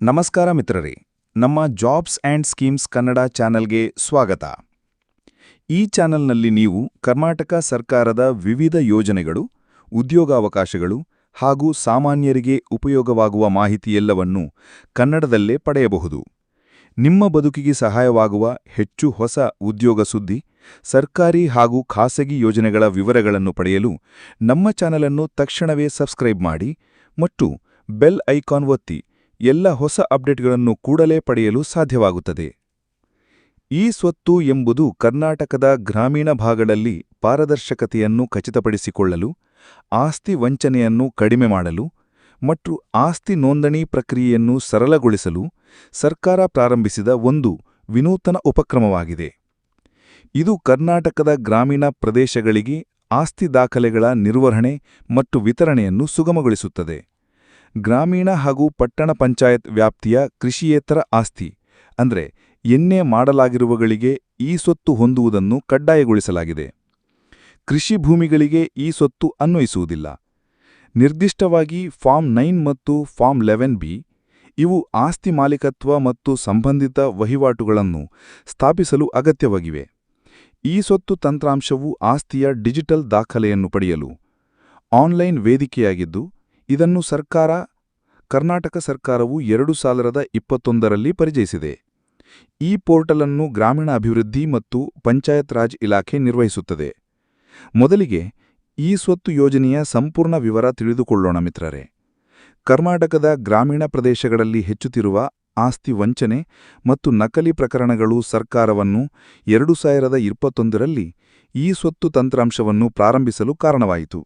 ನಮಸ್ಕಾರ ಮಿತ್ರರೇ, ನಮ್ಮ ಜಾಬ್ಸ್ ಆ್ಯಂಡ್ ಸ್ಕೀಮ್ಸ್ ಕನ್ನಡ ಚಾನೆಲ್ಗೆ ಸ್ವಾಗತ. ಈ ಚಾನೆಲ್ನಲ್ಲಿ ನೀವು ಕರ್ನಾಟಕ ಸರ್ಕಾರದ ವಿವಿಧ ಯೋಜನೆಗಳು, ಉದ್ಯೋಗಾವಕಾಶಗಳು ಹಾಗೂ ಸಾಮಾನ್ಯರಿಗೆ ಉಪಯೋಗವಾಗುವ ಮಾಹಿತಿಯೆಲ್ಲವನ್ನು ಕನ್ನಡದಲ್ಲೇ ಪಡೆಯಬಹುದು. ನಿಮ್ಮ ಬದುಕಿಗೆ ಸಹಾಯವಾಗುವ ಹೆಚ್ಚು ಹೊಸ ಉದ್ಯೋಗ ಸುದ್ದಿ, ಸರ್ಕಾರಿ ಹಾಗೂ ಖಾಸಗಿ ಯೋಜನೆಗಳ ವಿವರಗಳನ್ನು ಪಡೆಯಲು ನಮ್ಮ ಚಾನಲನ್ನು ತಕ್ಷಣವೇ ಸಬ್ಸ್ಕ್ರೈಬ್ ಮಾಡಿ ಮತ್ತು ಬೆಲ್ ಐಕಾನ್ ಒತ್ತಿ ಎಲ್ಲ ಹೊಸ ಅಪ್ಡೇಟ್ಗಳನ್ನು ಕೂಡಲೇ ಪಡೆಯಲು ಸಾಧ್ಯವಾಗುತ್ತದೆ. ಈ ಸ್ವತ್ತು ಎಂಬುದು ಕರ್ನಾಟಕದ ಗ್ರಾಮೀಣ ಭಾಗಗಳಲ್ಲಿ ಪಾರದರ್ಶಕತೆಯನ್ನು ಖಚಿತಪಡಿಸಿಕೊಳ್ಳಲು, ಆಸ್ತಿ ವಂಚನೆಯನ್ನು ಕಡಿಮೆ ಮಾಡಲು ಮತ್ತು ಆಸ್ತಿ ನೋಂದಣಿ ಪ್ರಕ್ರಿಯೆಯನ್ನು ಸರಳಗೊಳಿಸಲು ಸರ್ಕಾರ ಪ್ರಾರಂಭಿಸಿದ ಒಂದು ವಿನೂತನ ಉಪಕ್ರಮವಾಗಿದೆ. ಇದು ಕರ್ನಾಟಕದ ಗ್ರಾಮೀಣ ಪ್ರದೇಶಗಳಿಗೆ ಆಸ್ತಿ ದಾಖಲೆಗಳ ನಿರ್ವಹಣೆ ಮತ್ತು ವಿತರಣೆಯನ್ನು ಸುಗಮಗೊಳಿಸುತ್ತದೆ. ಗ್ರಾಮೀಣ ಹಾಗೂ ಪಟ್ಟಣ ಪಂಚಾಯತ್ ವ್ಯಾಪ್ತಿಯ ಕೃಷಿಯೇತರ ಆಸ್ತಿ, ಅಂದರೆ ಎನ್ನೇ ಮಾಡಲಾಗಿರುವಗಳಿಗೆ ಈ ಸ್ವತ್ತು ಹೊಂದುವುದನ್ನು ಕಡ್ಡಾಯಗೊಳಿಸಲಾಗಿದೆ. ಕೃಷಿ ಭೂಮಿಗಳಿಗೆ ಈ ಸ್ವತ್ತು ಅನ್ವಯಿಸುವುದಿಲ್ಲ. ನಿರ್ದಿಷ್ಟವಾಗಿ ಫಾರ್ಮ್ ನೈನ್ ಮತ್ತು ಫಾರ್ಮ್ ಲೆವೆನ್ ಬಿ ಇವು ಆಸ್ತಿ ಮಾಲೀಕತ್ವ ಮತ್ತು ಸಂಬಂಧಿತ ವಹಿವಾಟುಗಳನ್ನು ಸ್ಥಾಪಿಸಲು ಅಗತ್ಯವಾಗಿವೆ. ಈ ಸ್ವತ್ತು ತಂತ್ರಾಂಶವು ಆಸ್ತಿಯ ಡಿಜಿಟಲ್ ದಾಖಲೆಯನ್ನು ಪಡೆಯಲು ಆನ್ಲೈನ್ ವೇದಿಕೆಯಾಗಿದ್ದು ಇದನ್ನು ಸರ್ಕಾರ, ಕರ್ನಾಟಕ ಸರ್ಕಾರವು ಎರಡು ಸಾವಿರದ ಇಪ್ಪತ್ತೊಂದರಲ್ಲಿ ಪರಿಚಯಿಸಿದೆ. ಈ ಪೋರ್ಟಲ್ ಅನ್ನು ಗ್ರಾಮೀಣ ಅಭಿವೃದ್ಧಿ ಮತ್ತು ಪಂಚಾಯತ್ ರಾಜ್ ಇಲಾಖೆ ನಿರ್ವಹಿಸುತ್ತದೆ. ಮೊದಲಿಗೆ ಈ ಸ್ವತ್ತು ಯೋಜನೆಯ ಸಂಪೂರ್ಣ ವಿವರ ತಿಳಿದುಕೊಳ್ಳೋಣ ಮಿತ್ರರೇ. ಕರ್ನಾಟಕದ ಗ್ರಾಮೀಣ ಪ್ರದೇಶಗಳಲ್ಲಿ ಹೆಚ್ಚುತ್ತಿರುವ ಆಸ್ತಿ ವಂಚನೆ ಮತ್ತು ನಕಲಿ ಪ್ರಕರಣಗಳು ಸರ್ಕಾರವನ್ನು ಎರಡು ಸಾವಿರದ ಇಪ್ಪತ್ತೊಂದರಲ್ಲಿ ಈ ಸ್ವತ್ತು ತಂತ್ರಾಂಶವನ್ನು ಪ್ರಾರಂಭಿಸಲು ಕಾರಣವಾಯಿತು.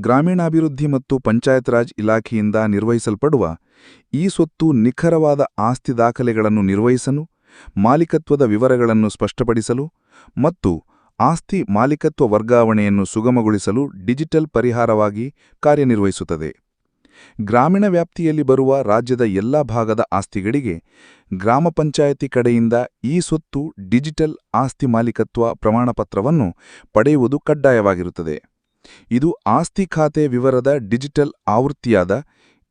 ಗ್ರಾಮೀಣಾಭಿವೃದ್ಧಿ ಮತ್ತು ಪಂಚಾಯತ್ ರಾಜ್ ಇಲಾಖೆಯಿಂದ ನಿರ್ವಹಿಸಲ್ಪಡುವ ಈ ಸ್ವತ್ತು ನಿಖರವಾದ ಆಸ್ತಿ ದಾಖಲೆಗಳನ್ನು ನಿರ್ವಹಿಸಲು, ಮಾಲೀಕತ್ವದ ವಿವರಗಳನ್ನು ಸ್ಪಷ್ಟಪಡಿಸಲು ಮತ್ತು ಆಸ್ತಿ ಮಾಲೀಕತ್ವ ವರ್ಗಾವಣೆಯನ್ನು ಸುಗಮಗೊಳಿಸಲು ಡಿಜಿಟಲ್ ಪರಿಹಾರವಾಗಿ ಕಾರ್ಯನಿರ್ವಹಿಸುತ್ತದೆ. ಗ್ರಾಮೀಣ ವ್ಯಾಪ್ತಿಯಲ್ಲಿ ಬರುವ ರಾಜ್ಯದ ಎಲ್ಲ ಭಾಗದ ಆಸ್ತಿಗಳಿಗೆ ಗ್ರಾಮ ಪಂಚಾಯತಿ ಕಡೆಯಿಂದ ಈ ಸ್ವತ್ತು ಡಿಜಿಟಲ್ ಆಸ್ತಿ ಮಾಲೀಕತ್ವ ಪ್ರಮಾಣಪತ್ರವನ್ನು ಪಡೆಯುವುದು ಕಡ್ಡಾಯವಾಗಿರುತ್ತದೆ. ಇದು ಆಸ್ತಿ ಖಾತೆ ವಿವರದ ಡಿಜಿಟಲ್ ಆವೃತ್ತಿಯಾದ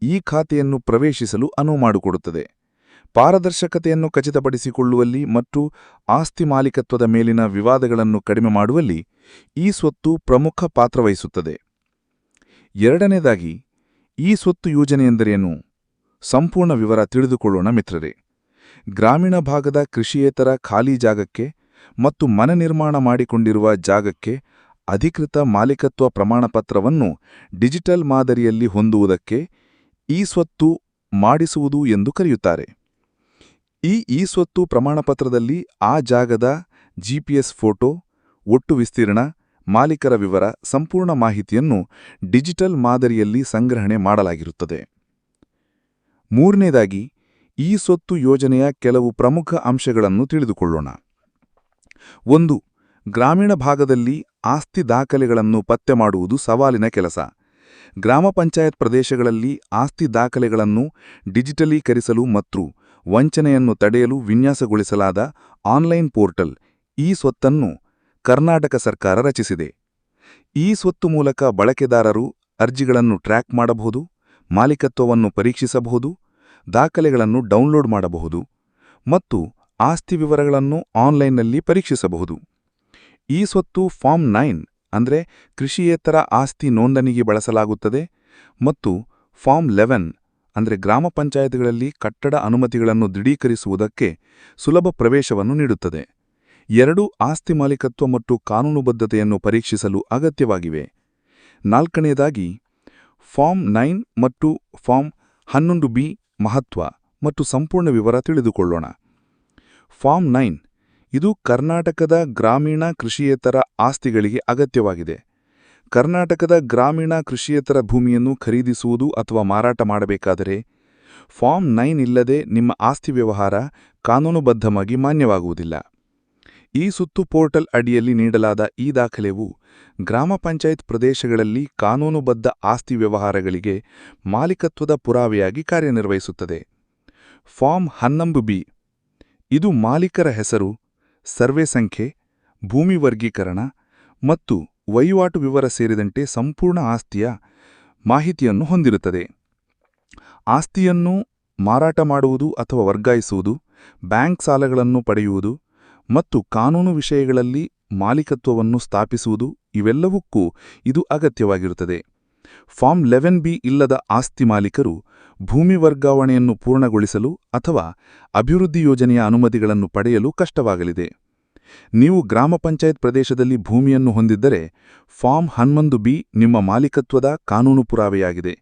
ಈ ಖಾತೆಯನ್ನು ಪ್ರವೇಶಿಸಲು ಅನುವು ಮಾಡಿಕೊಡುತ್ತದೆ. ಪಾರದರ್ಶಕತೆಯನ್ನು ಖಚಿತಪಡಿಸಿಕೊಳ್ಳುವಲ್ಲಿ ಮತ್ತು ಆಸ್ತಿ ಮಾಲೀಕತ್ವದ ಮೇಲಿನ ವಿವಾದಗಳನ್ನು ಕಡಿಮೆ ಮಾಡುವಲ್ಲಿ ಈ ಸ್ವತ್ತು ಪ್ರಮುಖ ಪಾತ್ರವಹಿಸುತ್ತದೆ ಎರಡನೇದಾಗಿ, ಈ ಸ್ವತ್ತು ಯೋಜನೆಯೆಂದರೇನು ಸಂಪೂರ್ಣ ವಿವರ ತಿಳಿದುಕೊಳ್ಳೋಣ ಮಿತ್ರರೇ. ಗ್ರಾಮೀಣ ಭಾಗದ ಕೃಷಿಯೇತರ ಖಾಲಿ ಜಾಗಕ್ಕೆ ಮತ್ತು ಮನೆ ನಿರ್ಮಾಣ ಮಾಡಿಕೊಂಡಿರುವ ಜಾಗಕ್ಕೆ ಅಧಿಕೃತ ಮಾಲೀಕತ್ವ ಪ್ರಮಾಣಪತ್ರವನ್ನು ಡಿಜಿಟಲ್ ಮಾದರಿಯಲ್ಲಿ ಹೊಂದುವುದಕ್ಕೆ ಈ ಸ್ವತ್ತು ಮಾಡಿಸುವುದು ಎಂದು ಕರೆಯುತ್ತಾರೆ. ಈ ಈ ಸ್ವತ್ತು ಪ್ರಮಾಣಪತ್ರದಲ್ಲಿ ಆ ಜಾಗದ ಜಿಪಿಎಸ್ ಫೋಟೋ, ಒಟ್ಟು ವಿಸ್ತೀರ್ಣ, ಮಾಲೀಕರ ವಿವರ, ಸಂಪೂರ್ಣ ಮಾಹಿತಿಯನ್ನು ಡಿಜಿಟಲ್ ಮಾದರಿಯಲ್ಲಿ ಸಂಗ್ರಹಣೆ ಮಾಡಲಾಗಿರುತ್ತದೆ. ಮೂರನೇದಾಗಿ, ಈ ಸ್ವತ್ತು ಯೋಜನೆಯ ಕೆಲವು ಪ್ರಮುಖ ಅಂಶಗಳನ್ನು ತಿಳಿದುಕೊಳ್ಳೋಣ. ಒಂದು, ಗ್ರಾಮೀಣ ಭಾಗದಲ್ಲಿ ಆಸ್ತಿ ದಾಖಲೆಗಳನ್ನು ಪತ್ತೆ ಮಾಡುವುದು ಸವಾಲಿನ ಕೆಲಸ. ಗ್ರಾಮ ಪಂಚಾಯತ್ ಪ್ರದೇಶಗಳಲ್ಲಿ ಆಸ್ತಿ ದಾಖಲೆಗಳನ್ನು ಡಿಜಿಟಲೀಕರಿಸಲು ಮತ್ತು ವಂಚನೆಯನ್ನು ತಡೆಯಲು ವಿನ್ಯಾಸಗೊಳಿಸಲಾದ ಆನ್ಲೈನ್ ಪೋರ್ಟಲ್ ಈ ಸ್ವತ್ತನ್ನು ಕರ್ನಾಟಕ ಸರ್ಕಾರ ರಚಿಸಿದೆ. ಈ ಸ್ವತ್ತು ಮೂಲಕ ಬಳಕೆದಾರರು ಅರ್ಜಿಗಳನ್ನು ಟ್ರ್ಯಾಕ್ ಮಾಡಬಹುದು, ಮಾಲೀಕತ್ವವನ್ನು ಪರೀಕ್ಷಿಸಬಹುದು, ದಾಖಲೆಗಳನ್ನು ಡೌನ್ಲೋಡ್ ಮಾಡಬಹುದು ಮತ್ತು ಆಸ್ತಿ ವಿವರಗಳನ್ನು ಆನ್ಲೈನ್ನಲ್ಲಿ ಪರೀಕ್ಷಿಸಬಹುದು. ಈ ಸ್ವತ್ತು ಫಾರ್ಮ್ ನೈನ್ ಅಂದರೆ ಕೃಷಿಯೇತರ ಆಸ್ತಿ ನೋಂದಣಿಗೆ ಬಳಸಲಾಗುತ್ತದೆ ಮತ್ತು ಫಾರ್ಮ್ ಲೆವೆನ್ ಅಂದರೆ ಗ್ರಾಮ ಪಂಚಾಯತ್ಗಳಲ್ಲಿ ಕಟ್ಟಡ ಅನುಮತಿಗಳನ್ನು ದೃಢೀಕರಿಸುವುದಕ್ಕೆ ಸುಲಭ ಪ್ರವೇಶವನ್ನು ನೀಡುತ್ತದೆ. ಎರಡೂ ಆಸ್ತಿ ಮಾಲೀಕತ್ವ ಮತ್ತು ಕಾನೂನುಬದ್ಧತೆಯನ್ನು ಪರೀಕ್ಷಿಸಲು ಅಗತ್ಯವಾಗಿವೆ. ನಾಲ್ಕನೆಯದಾಗಿ ಫಾರ್ಮ್ ನೈನ್ ಮತ್ತು ಫಾರ್ಮ್ ಹನ್ನೊಂದು ಬಿ ಮಹತ್ವ ಮತ್ತು ಸಂಪೂರ್ಣ ವಿವರ ತಿಳಿದುಕೊಳ್ಳೋಣ. ಫಾರ್ಮ್ ನೈನ್ ಇದು ಕರ್ನಾಟಕದ ಗ್ರಾಮೀಣ ಕೃಷಿಯೇತರ ಆಸ್ತಿಗಳಿಗೆ ಅಗತ್ಯವಾಗಿದೆ. ಕರ್ನಾಟಕದ ಗ್ರಾಮೀಣ ಕೃಷಿಯೇತರ ಭೂಮಿಯನ್ನು ಖರೀದಿಸುವುದು ಅಥವಾ ಮಾರಾಟ ಮಾಡಬೇಕಾದರೆ ಫಾರ್ಮ್ ನೈನ್ ಇಲ್ಲದೆ ನಿಮ್ಮ ಆಸ್ತಿ ವ್ಯವಹಾರ ಕಾನೂನುಬದ್ಧವಾಗಿ ಮಾನ್ಯವಾಗುವುದಿಲ್ಲ. ಈ ಸುತ್ತು ಪೋರ್ಟಲ್ ಅಡಿಯಲ್ಲಿ ನೀಡಲಾದ ಈ ದಾಖಲೆವು ಗ್ರಾಮ ಪಂಚಾಯತ್ ಪ್ರದೇಶಗಳಲ್ಲಿ ಕಾನೂನುಬದ್ಧ ಆಸ್ತಿ ವ್ಯವಹಾರಗಳಿಗೆ ಮಾಲೀಕತ್ವದ ಪುರಾವೆಯಾಗಿ ಕಾರ್ಯನಿರ್ವಹಿಸುತ್ತದೆ. ಫಾರ್ಮ್ ಹನ್ನೊಂದು ಬಿ. ಇದು ಮಾಲೀಕರ ಹೆಸರು ಸರ್ವೆ ಸಂಖ್ಯೆ, ಭೂಮಿ ವರ್ಗೀಕರಣ ಮತ್ತು ವಹಿವಾಟು ವಿವರ ಸೇರಿದಂತೆ ಸಂಪೂರ್ಣ ಆಸ್ತಿಯ ಮಾಹಿತಿಯನ್ನು ಹೊಂದಿರುತ್ತದೆ. ಆಸ್ತಿಯನ್ನು ಮಾರಾಟ ಮಾಡುವುದು ಅಥವಾ ವರ್ಗಾಯಿಸುವುದು, ಬ್ಯಾಂಕ್ ಸಾಲಗಳನ್ನು ಪಡೆಯುವುದು ಮತ್ತು ಕಾನೂನು ವಿಷಯಗಳಲ್ಲಿ ಮಾಲೀಕತ್ವವನ್ನು ಸ್ಥಾಪಿಸುವುದು ಇವೆಲ್ಲವಕ್ಕೂ ಇದು ಅಗತ್ಯವಾಗಿರುತ್ತದೆ. ಫಾರ್ಮ್ ಲೆವೆನ್ ಬಿ ಇಲ್ಲದ ಆಸ್ತಿ ಮಾಲೀಕರು ಭೂಮಿ ವರ್ಗಾವಣೆಯನ್ನು ಪೂರ್ಣಗೊಳಿಸಲು ಅಥವಾ ಅಭಿವೃದ್ಧಿ ಯೋಜನೆಯ ಅನುಮತಿಗಳನ್ನು ಪಡೆಯಲು ಕಷ್ಟವಾಗಲಿದೆ. ನೀವು ಗ್ರಾಮ ಪಂಚಾಯತ್ ಪ್ರದೇಶದಲ್ಲಿ ಭೂಮಿಯನ್ನು ಹೊಂದಿದ್ದರೆ ಫಾರ್ಮ್ ಹನ್ನೊಂದು ಬಿ ನಿಮ್ಮ ಮಾಲೀಕತ್ವದ ಕಾನೂನು ಪುರಾವೆಯಾಗಿದೆ.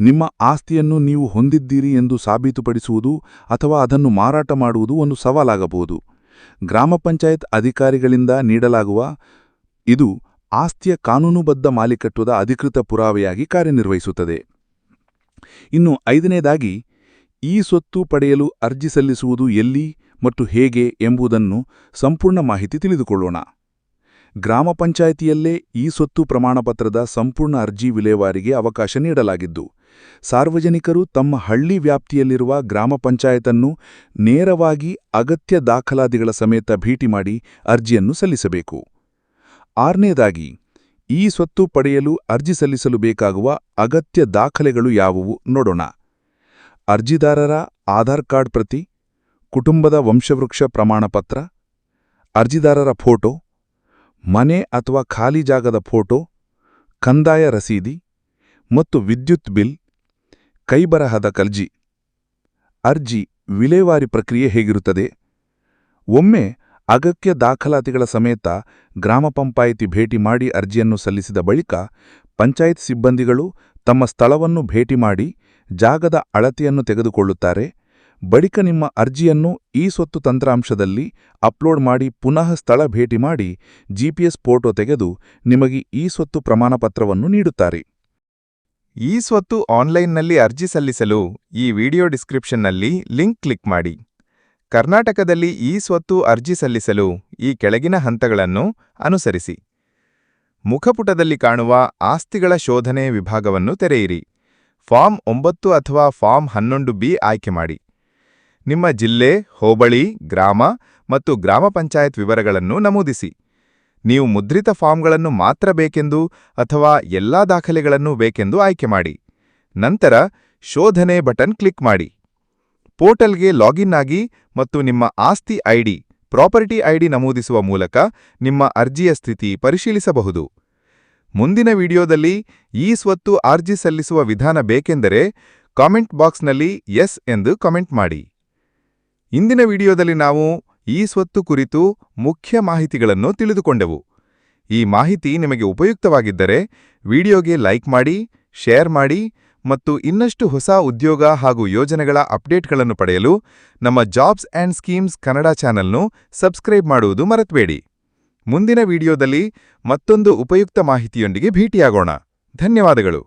ನಿಮ್ಮ ಆಸ್ತಿಯನ್ನು ನೀವು ಹೊಂದಿದ್ದೀರಿ ಎಂದು ಸಾಬೀತುಪಡಿಸುವುದು ಅಥವಾ ಅದನ್ನು ಮಾರಾಟ ಮಾಡುವುದು ಒಂದು ಸವಾಲಾಗಬಹುದು. ಗ್ರಾಮ ಪಂಚಾಯತ್ ಅಧಿಕಾರಿಗಳಿಂದ ನೀಡಲಾಗುವ ಇದು ಆಸ್ತಿಯ ಕಾನೂನುಬದ್ಧ ಮಾಲೀಕತ್ವದ ಅಧಿಕೃತ ಪುರಾವೆಯಾಗಿ ಕಾರ್ಯನಿರ್ವಹಿಸುತ್ತದೆ. ಇನ್ನು ಐದನೇದಾಗಿ, ಈ ಸ್ವತ್ತು ಪಡೆಯಲು ಅರ್ಜಿ ಸಲ್ಲಿಸುವುದು ಎಲ್ಲಿ? ಮತ್ತು ಹೇಗೆ ಎಂಬುದನ್ನು ಸಂಪೂರ್ಣ ಮಾಹಿತಿ ತಿಳಿದುಕೊಳ್ಳೋಣ. ಗ್ರಾಮ ಪಂಚಾಯಿತಿಯಲ್ಲೇ ಈ ಸ್ವತ್ತು ಪ್ರಮಾಣಪತ್ರದ ಸಂಪೂರ್ಣ ಅರ್ಜಿ ವಿಲೇವಾರಿಗೆ ಅವಕಾಶ ನೀಡಲಾಗಿದ್ದು, ಸಾರ್ವಜನಿಕರು ತಮ್ಮ ಹಳ್ಳಿ ವ್ಯಾಪ್ತಿಯಲ್ಲಿರುವ ಗ್ರಾಮ ಪಂಚಾಯತನ್ನು ನೇರವಾಗಿ ಅಗತ್ಯ ದಾಖಲಾತಿಗಳ ಸಮೇತ ಭೇಟಿ ಮಾಡಿ ಅರ್ಜಿಯನ್ನು ಸಲ್ಲಿಸಬೇಕು. ಆರನೇದಾಗಿ, ಈ ಸ್ವತ್ತು ಪಡೆಯಲು ಅರ್ಜಿ ಸಲ್ಲಿಸಲು ಬೇಕಾಗುವ ಅಗತ್ಯ ದಾಖಲೆಗಳು ಯಾವುವು ನೋಡೋಣ. ಅರ್ಜಿದಾರರ ಆಧಾರ್ ಕಾರ್ಡ್ ಪ್ರತಿ ಕುಟುಂಬದ ವಂಶವೃಕ್ಷ ಪ್ರಮಾಣಪತ್ರ, ಅರ್ಜಿದಾರರ ಫೋಟೋ, ಮನೆ ಅಥವಾ ಖಾಲಿ ಜಾಗದ ಫೋಟೋ, ಕಂದಾಯ ರಸೀದಿ ಮತ್ತು ವಿದ್ಯುತ್ ಬಿಲ್, ಕೈಬರಹದ ಕಲ್ಜಿ. ಅರ್ಜಿ ವಿಲೇವಾರಿ ಪ್ರಕ್ರಿಯೆ ಹೇಗಿರುತ್ತದೆ? ಒಮ್ಮೆ ಅಗತ್ಯ ದಾಖಲಾತಿಗಳ ಸಮೇತ ಗ್ರಾಮ ಪಂಚಾಯಿತಿ ಭೇಟಿ ಮಾಡಿ ಅರ್ಜಿಯನ್ನು ಸಲ್ಲಿಸಿದ ಬಳಿಕ ಪಂಚಾಯತ್ ಸಿಬ್ಬಂದಿಗಳು ತಮ್ಮ ಸ್ಥಳವನ್ನು ಭೇಟಿ ಮಾಡಿ ಜಾಗದ ಅಳತೆಯನ್ನು ತೆಗೆದುಕೊಳ್ಳುತ್ತಾರೆ. ಬಳಿಕ ನಿಮ್ಮ ಅರ್ಜಿಯನ್ನು ಈ ಸ್ವತ್ತು ತಂತ್ರಾಂಶದಲ್ಲಿ ಅಪ್ಲೋಡ್ ಮಾಡಿ ಪುನಃ ಸ್ಥಳ ಭೇಟಿ ಮಾಡಿ ಜಿಪಿಎಸ್ ಫೋಟೋ ತೆಗೆದು ನಿಮಗೆ ಈ ಸ್ವತ್ತು ಪ್ರಮಾಣಪತ್ರವನ್ನು ನೀಡುತ್ತಾರೆ. ಈ ಸ್ವತ್ತು ಆನ್ಲೈನ್ನಲ್ಲಿ ಅರ್ಜಿ ಸಲ್ಲಿಸಲು ಈ ವಿಡಿಯೋ ಡಿಸ್ಕ್ರಿಪ್ಷನ್ನಲ್ಲಿ ಲಿಂಕ್ ಕ್ಲಿಕ್ ಮಾಡಿ. ಕರ್ನಾಟಕದಲ್ಲಿ ಈ ಸ್ವತ್ತು ಅರ್ಜಿ ಸಲ್ಲಿಸಲು ಈ ಕೆಳಗಿನ ಹಂತಗಳನ್ನು ಅನುಸರಿಸಿ. ಮುಖಪುಟದಲ್ಲಿ ಕಾಣುವ ಆಸ್ತಿಗಳ ಶೋಧನೆ ವಿಭಾಗವನ್ನು ತೆರೆಯಿರಿ. ಫಾರ್ಮ್ ಒಂಬತ್ತು ಅಥವಾ ಫಾರ್ಮ್ ಹನ್ನೊಂದು ಬಿ ಆಯ್ಕೆ ಮಾಡಿ. ನಿಮ್ಮ ಜಿಲ್ಲೆ, ಹೋಬಳಿ, ಗ್ರಾಮ ಮತ್ತು ಗ್ರಾಮ ಪಂಚಾಯತ್ ವಿವರಗಳನ್ನು ನಮೂದಿಸಿ. ನೀವು ಮುದ್ರಿತ ಫಾರ್ಮ್ಗಳನ್ನು ಮಾತ್ರ ಬೇಕೆಂದು ಅಥವಾ ಎಲ್ಲಾ ದಾಖಲೆಗಳನ್ನು ಬೇಕೆಂದು ಆಯ್ಕೆ ಮಾಡಿ. ನಂತರ ಶೋಧನೆ ಬಟನ್ ಕ್ಲಿಕ್ ಮಾಡಿ. ಪೋರ್ಟಲ್ಗೆ ಲಾಗಿನ್ ಆಗಿ ಮತ್ತು ನಿಮ್ಮ ಆಸ್ತಿ ಐಡಿ, ಪ್ರಾಪರ್ಟಿ ಐಡಿ ನಮೂದಿಸುವ ಮೂಲಕ ನಿಮ್ಮ ಅರ್ಜಿಯ ಸ್ಥಿತಿ ಪರಿಶೀಲಿಸಬಹುದು. ಮುಂದಿನ ವಿಡಿಯೋದಲ್ಲಿ ಈ ಸ್ವತ್ತು ಅರ್ಜಿ ಸಲ್ಲಿಸುವ ವಿಧಾನ ಬೇಕೆಂದರೆ ಕಾಮೆಂಟ್ ಬಾಕ್ಸ್ನಲ್ಲಿ ಎಸ್ ಎಂದು ಕಾಮೆಂಟ್ ಮಾಡಿ. ಇಂದಿನ ವಿಡಿಯೋದಲ್ಲಿ ನಾವು ಈ ಸ್ವತ್ತು ಕುರಿತು ಮುಖ್ಯ ಮಾಹಿತಿಗಳನ್ನು ತಿಳಿದುಕೊಂಡೆವು. ಈ ಮಾಹಿತಿ ನಿಮಗೆ ಉಪಯುಕ್ತವಾಗಿದ್ದರೆ ವಿಡಿಯೋಗೆ ಲೈಕ್ ಮಾಡಿ, ಶೇರ್ ಮಾಡಿ ಮತ್ತು ಇನ್ನಷ್ಟು ಹೊಸ ಉದ್ಯೋಗ ಹಾಗೂ ಯೋಜನೆಗಳ ಅಪ್ಡೇಟ್ಗಳನ್ನು ಪಡೆಯಲು ನಮ್ಮ ಜಾಬ್ಸ್ ಆ್ಯಂಡ್ ಸ್ಕೀಮ್ಸ್ ಕನ್ನಡ ಚಾನೆಲ್ನು ಸಬ್ಸ್ಕ್ರೈಬ್ ಮಾಡುವುದು ಮರೆತಬೇಡಿ. ಮುಂದಿನ ವಿಡಿಯೋದಲ್ಲಿ ಮತ್ತೊಂದು ಉಪಯುಕ್ತ ಮಾಹಿತಿಯೊಂದಿಗೆ ಭೇಟಿಯಾಗೋಣ. ಧನ್ಯವಾದಗಳು.